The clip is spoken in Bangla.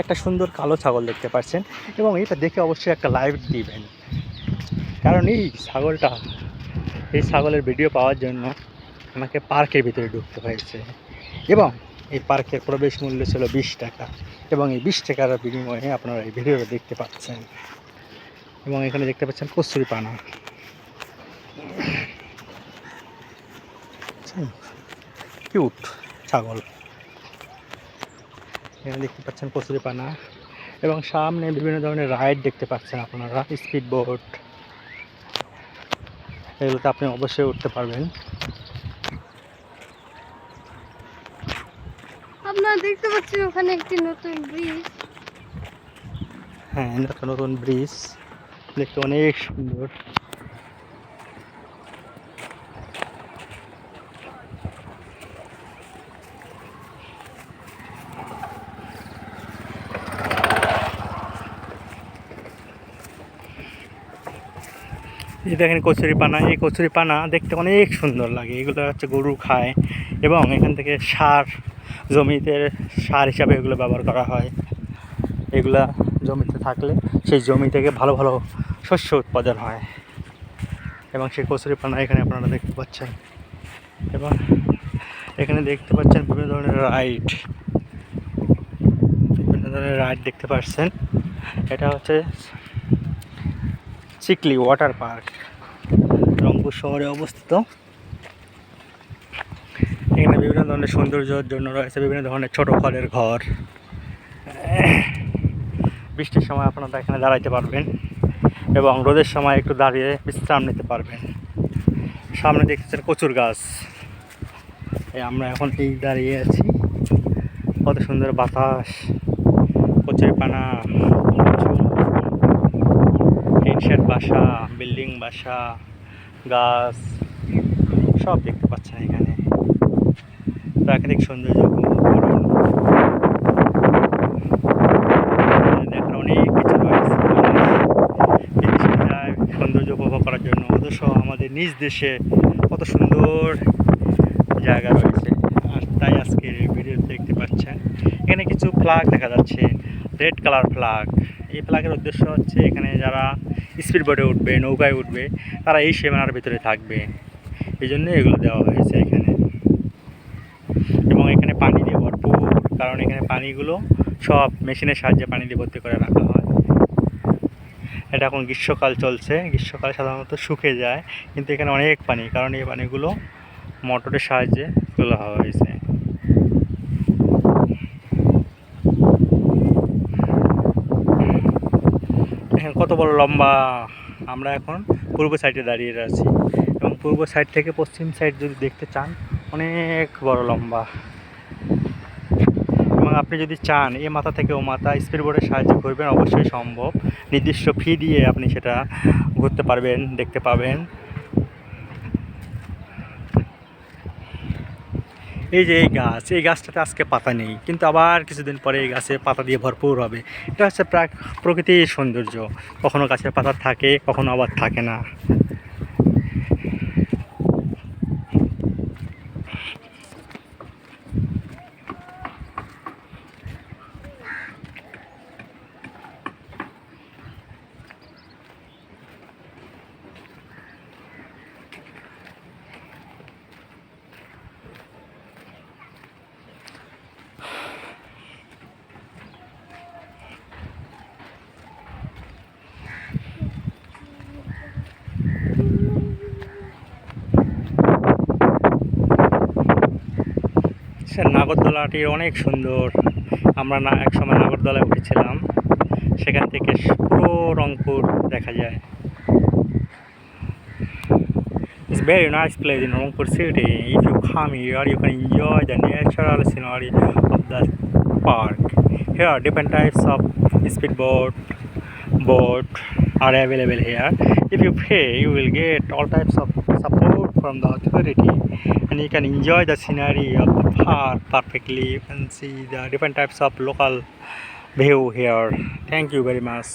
একটা সুন্দর কালো ছাগল দেখতে পাচ্ছেন এবং এটা দেখে অবশ্যই একটা লাইভ দিবেন। কারণ এই ছাগলটা, এই ছাগলের ভিডিও পাওয়ার জন্য আমাকে পার্কের ভিতরে ঢুকতে হয়েছে এবং এই পার্কের প্রবেশ মূল্য ছিল বিশ টাকা এবং এই বিশ টাকার বিনিময়ে আপনারা এই ভিডিওটা দেখতে পাচ্ছেন এবং এখানে দেখতে পাচ্ছেন কস্তুরি পানা। কিউট ছাগল। এখানে দেখতে পাচ্ছেন কচুরি পানা এবং সামনে বিভিন্ন ধরনের রাইড দেখতে পাচ্ছেন আপনারা স্পিড বোট। এগুলোতে আপনি অবশ্যই উঠতে পারবেন। আপনারা দেখতে পাচ্ছেন ওখানে একটি নতুন ব্রিজ। হ্যাঁ নতুন নতুন ব্রিজ। দেখতে অনেক সুন্দর। এই দেখেন কচুরি পানা, এই কচুরি পানা দেখতে অনেক সুন্দর লাগে। এগুলো হচ্ছে গরু খায় এবং এখান থেকে সার, জমিতে সার হিসাবে এগুলো ব্যবহার করা হয়। এগুলা জমিতে থাকলে সেই জমি থেকে ভালো ভালো শস্য উৎপাদন হয়। এবং সেই কচুরি পানা এখানে আপনারা দেখতে পাচ্ছেন। এবং এখানে দেখতে পাচ্ছেন বিভিন্ন ধরনের রাইড। বিভিন্ন ধরনের রাইড দেখতে পাচ্ছেন এটা হচ্ছে চিকলি ওয়াটার পার্ক রংপুর শহরে অবস্থিত। এখানে বিভিন্ন ধরনের সৌন্দর্যের জন্য রয়েছে বিভিন্ন ধরনের ছোট খড়ের ঘর। বৃষ্টির সময় আপনারা এখানে দাঁড়াইতে পারবেন এবং রোদের সময় একটু দাঁড়িয়ে বিশ্রাম নিতে পারবেন। সামনে দেখতেছেন কচুর গাছ। আমরা এখন এই দাঁড়িয়ে আছি। কত সুন্দর বাতাস কচুরি পানা টিন শেড বাসা, বিল্ডিং বাসা, গাছ, সব দেখতে পাচ্ছেন এখানে। প্রাকৃতিক সৌন্দর্য অনেক কিছু রয়েছে। সৌন্দর্য উপভোগ করার জন্য আমাদের নিজ দেশে কত সুন্দর জায়গা রয়েছে। আর তাই আজকের ভিডিও দেখতে পাচ্ছেন, এখানে কিছু ফ্ল্যাগ দেখা যাচ্ছে রেড কালার ফ্ল্যাগ এই ফ্ল্যাগের উদ্দেশ্য হচ্ছে এখানে যারা স্পিড বোটে উঠবে, নৌকায় উঠবে, তারা এই সীমানার ভিতরে থাকবে। এই জন্য এগুলো দেওয়া হয়েছে এখানে। এবং এখানে পানি দিয়ে ভরপুর, কারণ এখানে পানিগুলো সব মেশিনের সাহায্যে পানি দিয়ে ভর্তি করে রাখা হয়। এটা এখন গ্রীষ্মকাল চলছে, গ্রীষ্মকালে সাধারণত শুকে যায়, কিন্তু এখানে অনেক পানি, কারণ এই পানিগুলো মোটরের সাহায্যে তোলা হয়েছে। দেখেন কত বড় লম্বা। আমরা এখন পূর্ব সাইডে দাঁড়িয়ে আছি। এবং পূর্ব সাইড থেকে পশ্চিম সাইড যদি দেখতে চান, অনেক বড় লম্বা। এবং আপনি যদি চান, এ মাথা থেকে ও মাথা স্পিড বোর্ডের সাহায্য করবেন অবশ্যই সম্ভব। নির্দিষ্ট ফি দিয়ে আপনি সেটা ঘুরতে পারবেন, দেখতে পাবেন। এই যে এই গাছ, এই গাছটাতে আজকে পাতা নেই, কিন্তু আবার কিছুদিন পরে এই গাছে পাতা দিয়ে ভরপুর হবে। এটা হচ্ছে প্রাক, প্রকৃতির সৌন্দর্য। কখনও গাছের পাতা থাকে কখনও আবার থাকে না। দেখছেন নাগরদোলাটি অনেক সুন্দর। আমরা না এক সময় নাগরদোলায় উঠেছিলাম। সেখান থেকে পুরো রংপুর দেখা যায়। It's very nice place in Rangpur city if you come your you can enjoy the natural scenery of the park here different types of speed boat boat are available here if you pay you will get all types of support from the authority, and you can enjoy the scenery of the park perfectly. Can see the different types of local view here. Thank you very much.